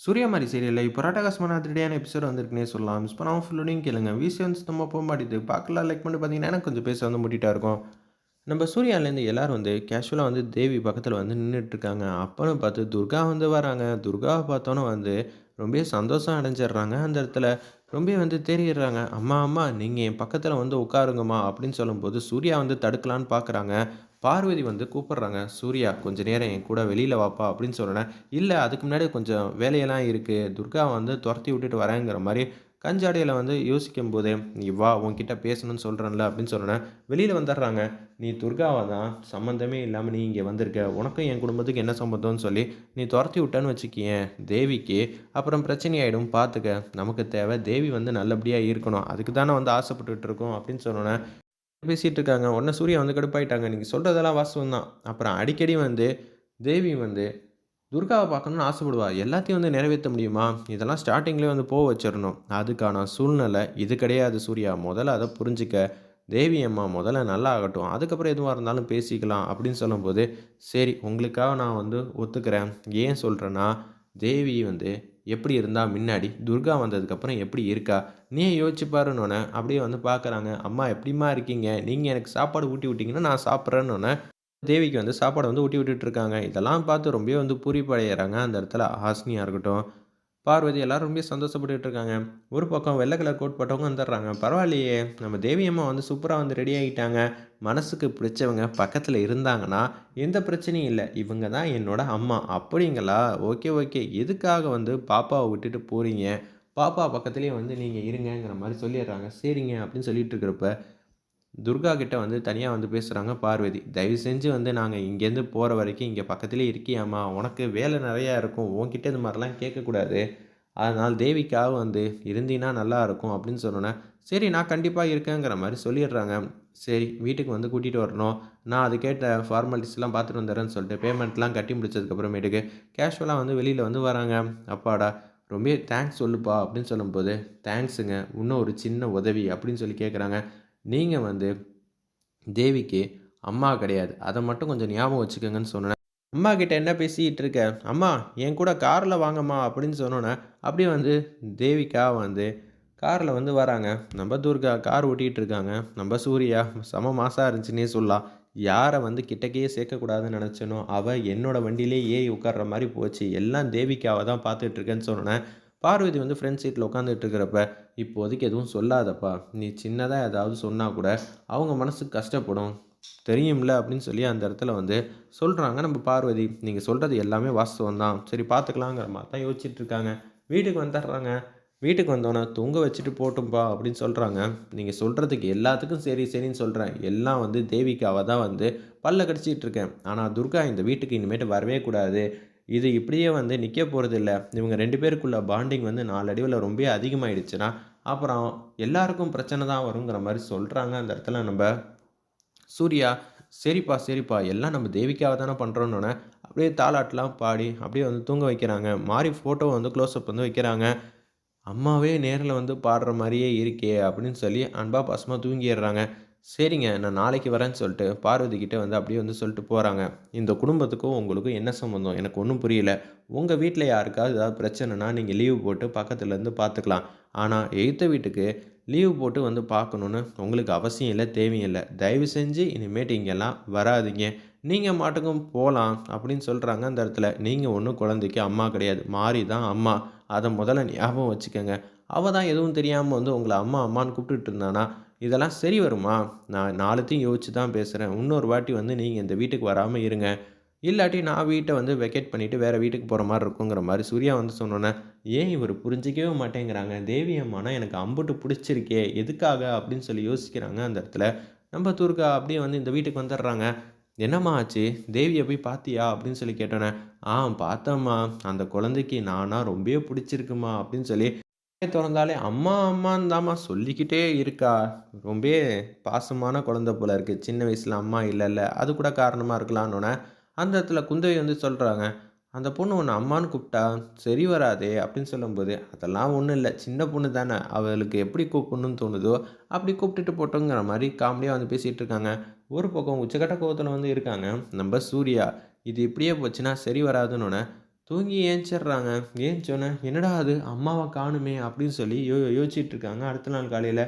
சூர்யா மாதிரி சீரியலில் இப்போ ராட்டகாசமான அதிரடியான எபிசோட் வந்திருக்குனே சொல்லலாம். மிஸ் பண்ணாமல் ஃபுல்லோடையும் கேளுங்க. விஷயம் சுத்தமாக போக மாட்டேது பார்க்கலாம். லைக் பண்ணி பார்த்தீங்கன்னா எனக்கு கொஞ்சம் பேச வந்து முட்டிட்டா இருக்கும். நம்ம சூர்யாலேருந்து எல்லாரும் வந்து கேஷுவலாக வந்து தேவி பக்கத்தில் வந்து நின்றுட்டு இருக்காங்க அப்போன்னு பார்த்து துர்கா வந்து வராங்க. துர்காவை பார்த்தோன்னே வந்து ரொம்ப சந்தோஷம் அடைஞ்சிடுறாங்க. அந்த இடத்துல ரொம்ப வந்து தெரியிடுறாங்க அம்மா அம்மா நீங்கள் என் பக்கத்தில் வந்து உட்காருங்கம்மா அப்படின்னு சொல்லும்போது சூர்யா வந்து தடுக்கலான்னு பார்க்குறாங்க பார்வதி வந்து கூப்பிட்றாங்க சூர்யா கொஞ்ச நேரம் என் கூட வெளியில் வாப்பா அப்படின்னு சொன்னேன் இல்லை அதுக்கு முன்னாடி கொஞ்சம் வேலையெல்லாம் இருக்குது துர்கா வந்து துரத்தி விட்டுட்டு வரேங்கிற மாதிரி கஞ்சாடியில் வந்து யோசிக்கும் போதே நீ வா உன்கிட்ட பேசணும்னு சொல்கிறேன்ல அப்படின்னு சொன்னேன் வெளியில் வந்துடுறாங்க. நீ துர்காவை தான் சம்மந்தமே இல்லாமல் நீ இங்கே வந்திருக்க. உனக்கும் என் குடும்பத்துக்கு என்ன சம்மந்தம்னு சொல்லி நீ துரத்தி விட்டேன்னு வச்சுக்கியேன் தேவிக்கு அப்புறம் பிரச்சனை ஆகிடும் பார்த்துக்க நமக்கு தேவை தேவி வந்து நல்லபடியாக இருக்கணும். அதுக்கு தானே வந்து ஆசைப்பட்டுட்டு இருக்கோம் அப்படின்னு சொன்னோன்னே பேசிகிட்டு இருக்காங்க உடனே சூர்யா வந்து கடுப்பாயிட்டாங்க. நீங்கள் சொல்கிறதெல்லாம் வாசம் தான். அப்புறம் அடிக்கடி வந்து தேவி வந்து துர்காவை பார்க்கணுன்னு ஆசைப்படுவா. எல்லாத்தையும் வந்து நிறைவேற்ற முடியுமா? இதெல்லாம் ஸ்டார்டிங்லேயே வந்து போக வச்சிடணும். அதுக்கான சூழ்நிலை இது கிடையாது சூர்யா. முதல்ல அதை புரிஞ்சிக்க. தேவி அம்மா முதல்ல நல்லா ஆகட்டும் அதுக்கப்புறம் எதுவாக இருந்தாலும் பேசிக்கலாம் அப்படின்னு சொல்லும்போது சரி உங்களுக்காக நான் வந்து ஒத்துக்கிறேன். ஏன் சொல்கிறேன்னா தேவி வந்து எப்படி இருந்தால் முன்னாடி துர்கா வந்ததுக்கப்புறம் எப்படி இருக்கா? நீ யோசிச்சு பாருன்னொன்னே அப்படியே வந்து பார்க்குறாங்க அம்மா எப்படிம்மா இருக்கீங்க? நீங்கள் எனக்கு சாப்பாடு ஊட்டி விட்டிங்கன்னா நான் சாப்பிட்றேன்னொன்னே தேவிக்கு வந்து சாப்பாடை வந்து ஊட்டி விட்டுட்டு இருக்காங்க. இதெல்லாம் பார்த்து ரொம்பவே வந்து பூரிப்படைகிறாங்க அந்த இடத்துல ஹாஸ்னியாக இருக்கட்டும் பார்வதி எல்லாரும் ரொம்ப சந்தோஷப்பட்டுட்டு இருக்காங்க. ஒரு பக்கம் வெள்ளை கலர் கோட் போட்டவங்க வந்துடுறாங்க. பரவாயில்லையே நம்ம தேவியம்மா வந்து சூப்பராக வந்து ரெடி ஆகிட்டாங்க. மனசுக்கு பிடிச்சவங்க பக்கத்தில் இருந்தாங்கன்னா எந்த பிரச்சனையும் இல்லை. இவங்க தான் என்னோட அம்மா அப்படிங்களா? ஓகே ஓகே எதுக்காக வந்து பாப்பாவை விட்டுட்டு போகிறீங்க பாப்பா பக்கத்துலேயே வந்து நீங்கள் இருங்கங்கிற மாதிரி சொல்லிடுறாங்க. சரிங்க அப்படின்னு சொல்லிட்டு இருக்கிறப்ப துர்கா கிட்ட வந்து தனியாக வந்து பேசுகிறாங்க பார்வதி. தயவு செஞ்சு வந்து நாங்கள் இங்கேருந்து போகிற வரைக்கும் இங்கே பக்கத்துலேயே இருக்கியாம்மா. உனக்கு வேலை நிறையா இருக்கும். உன்கிட்ட இது மாதிரிலாம் கேட்கக்கூடாது. அதனால் தேவிக்காக வந்து இருந்தீங்கன்னா நல்லா இருக்கும் அப்படின்னு சொன்னோன்னே சரி நான் கண்டிப்பாக இருக்கேங்கிற மாதிரி சொல்லிடுறாங்க. சரி வீட்டுக்கு வந்து கூட்டிகிட்டு வரணும். நான் அது கேட்ட ஃபார்மாலிட்டிஸ்லாம் பார்த்துட்டு வந்துடுறேன்னு சொல்லிட்டு பேமெண்ட்லாம் கட்டி முடிச்சதுக்கப்புறமேட்டுக்கு கேஷுவலாக வந்து வெளியில் வந்து வராங்க. அப்பாடா ரொம்ப தேங்க்ஸ் சொல்லுப்பா அப்படின்னு சொல்லும்போது தேங்க்ஸுங்க இன்னும் ஒரு சின்ன உதவி அப்படின்னு சொல்லி கேட்குறாங்க நீங்கள் வந்து தேவிக்கு அம்மா கிடையாது. அதை மட்டும் கொஞ்சம் ஞாபகம் வச்சுக்கோங்கன்னு சொன்னேன். அம்மா கிட்ட என்ன பேசிகிட்டு இருக்க? அம்மா என் கூட காரில் வாங்கம்மா அப்படின்னு சொன்னோன்னே அப்படியே வந்து தேவிக்கா வந்து காரில் வந்து வராங்க. நம்ம துர்கா கார் ஓட்டிகிட்டு இருக்காங்க. நம்ம சூர்யா செம மாசாக இருந்துச்சுன்னே சொல்லலாம். யாரை வந்து கிட்டக்கையே சேர்க்கக்கூடாதுன்னு நினச்சனோ அவள் என்னோட வண்டியிலே ஏறி உட்கார்ற மாதிரி போச்சு. எல்லாம் தேவிக்காவை தான் பார்த்துட்ருக்கேன்னு சொன்னேன் பார்வதி வந்து ஃப்ரெண்ட் சீட்டில் உட்காந்துட்டு இருக்கிறப்ப இப்போதைக்கு எதுவும் சொல்லாதப்பா. நீ சின்னதாக ஏதாவது சொன்னால் கூட அவங்க மனசுக்கு கஷ்டப்படும். தெரியும்ல அப்படின்னு சொல்லி அந்த இடத்துல வந்து சொல்கிறாங்க நம்ம பார்வதி. நீங்கள் சொல்கிறது எல்லாமே வாஸ்தவம் தான். சரி பார்த்துக்கலாங்கிற மாதிரி தான் யோசிச்சுட்டு இருக்காங்க. வீட்டுக்கு வந்துடுறாங்க. வீட்டுக்கு வந்தோன்னே தூங்க வச்சுட்டு போட்டும்பா அப்படின்னு சொல்கிறாங்க நீங்கள் சொல்கிறதுக்கு எல்லாத்துக்கும் சரி சரின்னு சொல்கிறேன் எல்லாம் வந்து தேவிக்காவை தான் வந்து பல்ல கடிச்சிட்டு இருக்கேன். ஆனால் துர்கா இந்த வீட்டுக்கு இனிமேட்டு வரவே கூடாது. இது இப்படியே வந்து நிற்க போகிறதில்ல இவங்க ரெண்டு பேருக்குள்ள பாண்டிங் வந்து நாலடிவில் ரொம்ப அதிகமாகிடுச்சுன்னா அப்புறம் எல்லாருக்கும் பிரச்சனை தான் வருங்கிற மாதிரி சொல்கிறாங்க அந்த இடத்துல நம்ம. சூர்யா சரிப்பா சரிப்பா எல்லாம் நம்ம தேவிக்காக தானே பண்ணுறோன்னொன்னே அப்படியே தாளாட்டெலாம் பாடி அப்படியே வந்து தூங்க வைக்கிறாங்க. மாறி ஃபோட்டோ வந்து க்ளோஸ்அப் வந்து வைக்கிறாங்க. அம்மாவே நேரில் வந்து பாடுற மாதிரியே இருக்கே அப்படின்னு சொல்லி அன்பா பாசமாக தூங்கிடுறாங்க. சரிங்க நான் நாளைக்கு வரேன்னு சொல்லிட்டு பார்வதிக்கிட்டே வந்து அப்படியே வந்து சொல்லிட்டு போகிறாங்க இந்த குடும்பத்துக்கும் உங்களுக்கும் என்ன சம்மந்தம் எனக்கு ஒன்றும் புரியல. உங்கள் வீட்டில் யாருக்காவது ஏதாவது பிரச்சனைனா நீங்கள் லீவு போட்டு பக்கத்துலேருந்து பார்த்துக்கலாம். ஆனால் எய்த்த வீட்டுக்கு லீவு போட்டு வந்து பார்க்கணுன்னு உங்களுக்கு அவசியம் இல்லை தேவையும் இல்லை. தயவு செஞ்சு இனிமேட்டு இங்கெல்லாம் வராதிங்க. நீங்கள் மாட்டுக்கும் போகலாம் அப்படின்னு சொல்கிறாங்க அந்த இடத்துல. நீங்கள் ஒன்றும் குழந்தைக்கு அம்மா கிடையாது. மாறி தான் அம்மா. அதை முதல்ல ஞாபகம் வச்சுக்கோங்க. அவள் தான் எதுவும் தெரியாமல் வந்து உங்களை அம்மா அம்மான்னு கூப்பிட்டுட்டு இருந்தானா? இதெல்லாம் சரி வருமா? நான் நாலுத்தையும் யோசிச்சு தான் பேசுகிறேன் இன்னொரு வாட்டி வந்து நீங்கள் இந்த வீட்டுக்கு வராமல் இருங்க. இல்லாட்டி நான் வீட்டை வந்து வெக்கேட் பண்ணிவிட்டு வேறு வீட்டுக்கு போகிற மாதிரி இருக்குங்கிற மாதிரி சூர்யா வந்து சொன்னோன்னே ஏன் இவர் புரிஞ்சிக்கவே மாட்டேங்கிறாங்க? தேவி அம்மானா எனக்கு அம்புட்டு பிடிச்சிருக்கே. எதுக்காக? அப்படின்னு சொல்லி யோசிக்கிறாங்க அந்த இடத்துல. நம்ம துர்கா அப்படியே வந்து இந்த வீட்டுக்கு வந்துடுறாங்க. என்னம்மா ஆச்சு? தேவியை போய் பார்த்தியா அப்படின்னு சொல்லி கேட்டோன்னே ஆ பார்த்தம்மா. அந்த குழந்தைக்கு நானா ரொம்பவே பிடிச்சிருக்குமா? அப்படின்னு சொல்லி திறந்தாலே அம்மா அம்மான்னு தாம்மா சொல்லிக்கிட்டே இருக்கா. ரொம்ப பாசமான குழந்த போல இருக்குது சின்ன வயசில் அம்மா இல்லைல்ல அது கூட காரணமாக இருக்கலான்னொன்னே அந்த இடத்துல குந்தவை வந்து சொல்கிறாங்க அந்த பொண்ணு ஒன்று அம்மான்னு கூப்பிட்டா சரி வராதே அப்படின்னு சொல்லும்போது அதெல்லாம் ஒன்றும் இல்லை. சின்ன பொண்ணு தானே. அவளுக்கு எப்படி கூப்பிடணும்னு தோணுதோ அப்படி கூப்பிட்டுட்டு போட்டோங்கிற மாதிரி காமெடியாக வந்து பேசிகிட்டு இருக்காங்க. ஒரு பக்கம் உச்சக்கட்ட கோவத்தில் வந்து இருக்காங்க. நம்ம சூர்யா இது இப்படியே போச்சுன்னா சரி வராதுன்னு தூங்கி ஏஞ்சிடுறாங்க. ஏஞ்சோன்னே என்னடா அது? அம்மாவை காணுமே அப்படின்னு சொல்லி யோ யோசிச்சுட்டு இருக்காங்க அடுத்த நாள் காலையில்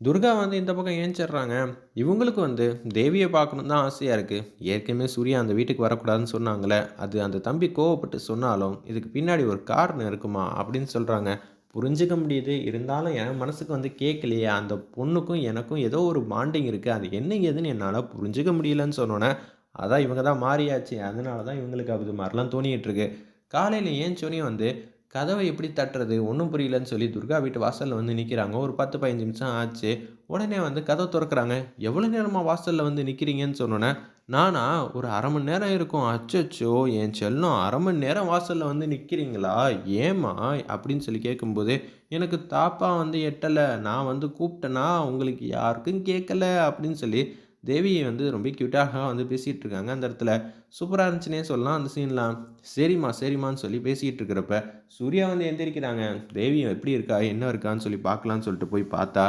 துர்கா வந்து இந்த பக்கம் ஏஞ்சிடுறாங்க. இவங்களுக்கு வந்து தேவியை பார்க்கணும் தான் ஆசையாக இருக்குது ஏற்கனவே சூர்யா அந்த வீட்டுக்கு வரக்கூடாதுன்னு சொன்னாங்களே அது அந்த தம்பி கோவப்பட்டு சொன்னாலும் இதுக்கு பின்னாடி ஒரு காரணம் இருக்குமா அப்படின்னு சொல்கிறாங்க புரிஞ்சுக்க முடியுது. இருந்தாலும் என் மனசுக்கு வந்து கேட்கலையே. அந்த பொண்ணுக்கும் எனக்கும் ஏதோ ஒரு பாண்டிங் இருக்குது அது என்ன ஏதுன்னு என்னால் புரிஞ்சுக்க முடியலன்னு சொன்னோன்னே அதான் இவங்க தான் மாறியாச்சு. அதனால தான் இவங்களுக்கு அது மாதிரிலாம் தோணிகிட்ருக்கு காலையில் காலையில் ஏஞ்சோனையும் வந்து கதவை எப்படி தட்டுறது? ஒன்றும் புரியலன்னு சொல்லி துர்கா வீட்டு வாசலில் வந்து நிற்கிறாங்க ஒரு பத்து பதினஞ்சு நிமிஷம் ஆச்சு. உடனே வந்து கதவை திறக்கிறாங்க. எவ்வளோ நேரமாக வாசலில் வந்து நிற்கிறீங்கன்னு சொன்னோன்னே நானா ஒரு அரை மணி நேரம் இருக்கும். அச்சச்சோ என் செல்லம் அரை மணி நேரம் வாசலில் வந்து நிற்கிறீங்களா ஏம்மா? அப்படின்னு சொல்லி கேட்கும்போது எனக்கு தாப்பா வந்து எட்டலை. நான் வந்து கூப்பிட்டேன்னா உங்களுக்கு யாருக்கும் கேட்கல அப்படின்னு சொல்லி தேவியை வந்து ரொம்ப க்யூட்டாக வந்து பேசிகிட்டு இருக்காங்க அந்த இடத்துல சூப்பராக இருந்துச்சுன்னே சொல்லலாம். அந்த சீன்லாம் சரிம்மா சரிம்மான்னு சொல்லி பேசிகிட்டு இருக்கிறப்ப சூர்யா வந்து எந்திரிக்கிறாங்க. தேவி எப்படி இருக்கா? என்ன இருக்கான்னு சொல்லி பார்க்கலான்னு சொல்லிட்டு போய் பார்த்தா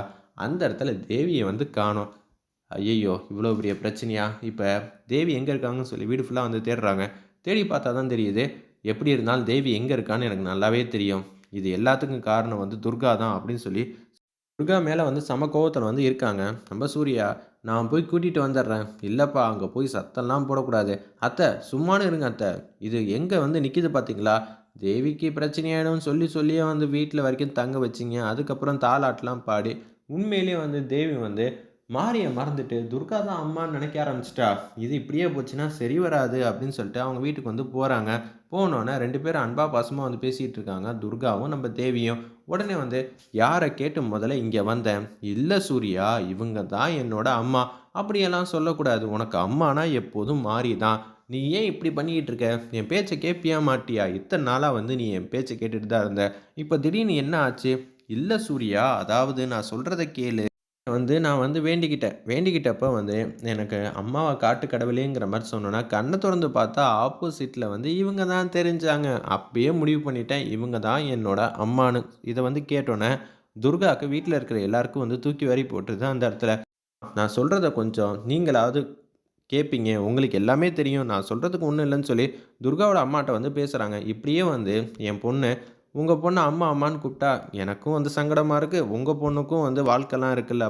அந்த இடத்துல தேவியை வந்து காணும். ஐயையோ இவ்வளோ பெரிய பிரச்சனையா? இப்போ தேவி எங்கே இருக்காங்கன்னு சொல்லி வீடு ஃபுல்லாக வந்து தேடுறாங்க. தேடி பார்த்தா தான் தெரியுது எப்படி இருந்தாலும் தேவி எங்கே இருக்கான்னு எனக்கு நல்லாவே தெரியும். இது எல்லாத்துக்கும் காரணம் வந்து துர்கா தான் அப்படின்னு சொல்லி துர்கா மேலே வந்து சம கோவத்தில் வந்து இருக்காங்க. நம்ம சூர்யா நான் போய் கூட்டிகிட்டு வந்துடுறேன். இல்லைப்பா அங்கே போய் சத்தம்லாம் போடக்கூடாது. அத்தை சும்மானு இருங்க அத்தை. இது எங்கே வந்து நிற்கிது பார்த்தீங்களா தேவிக்கு பிரச்சனையாயிடும்னு சொல்லி சொல்லியே வந்து வீட்டில் வரைக்கும் தங்க வச்சிங்க. அதுக்கப்புறம் தாலாட்டெலாம் பாடி உண்மையிலேயே வந்து தேவி வந்து மாரியை மறந்துட்டு துர்கா தான் அம்மான்னு நினைக்க ஆரம்பிச்சிட்டா. இது இப்படியே போச்சுன்னா சரி வராது அப்படின்னு சொல்லிட்டு அவங்க வீட்டுக்கு வந்து போகிறாங்க போனோன்னே ரெண்டு பேரும் அன்பா பாசமாக வந்து பேசிகிட்டு இருக்காங்க. துர்காவும் நம்ம தேவியும். உடனே வந்து யாரை கேட்டு முதல்ல இங்கே வந்தேன்? இல்லை சூர்யா இவங்க தான் என்னோட அம்மா. அப்படியெல்லாம் சொல்லக்கூடாது. உனக்கு அம்மானா எப்போதும் மாறி தான் நீ ஏன் இப்படி பண்ணிக்கிட்டு இருக்க? என் பேச்சை கேட்பியா மாட்டியா? இத்தனை நாளாக வந்து நீ என் பேச்சை கேட்டுட்டு தான் இருந்த. இப்போ திடீர்னு என்ன ஆச்சு? இல்லை சூர்யா அதாவது நான் சொல்கிறத கேளு. வந்து நான் வந்து வேண்டிக்கிட்டேன். வேண்டிக்கிட்டப்போ வந்து எனக்கு அம்மாவை காட்டு கடவுளேங்கிற மாதிரி சொன்னோன்னா கண்ணை திறந்து பார்த்தா ஆப்போசிட்டில் வந்து இவங்க தான் தெரிஞ்சாங்க. அப்பயே முடிவு பண்ணிட்டேன். இவங்க தான் என்னோட அம்மானு இதை வந்து கேட்டோன்னே துர்காவுக்கு வீட்டில் இருக்கிற எல்லாருக்கும் வந்து தூக்கி வரி போட்டுருது அந்த இடத்துல. நான் சொல்கிறத கொஞ்சம் நீங்களாவது கேட்பீங்க உங்களுக்கு எல்லாமே தெரியும். நான் சொல்கிறதுக்கு ஒன்றும் இல்லைன்னு சொல்லி துர்காவோட அம்மாட்ட வந்து பேசுகிறாங்க இப்படியே வந்து என் பொண்ணு உங்கள் பொண்ணு அம்மா அம்மான்னு கூப்பிட்டா எனக்கும் வந்து சங்கடமாக இருக்குது உங்கள் பொண்ணுக்கும் வந்து வாழ்க்கைலாம் இருக்குல்ல.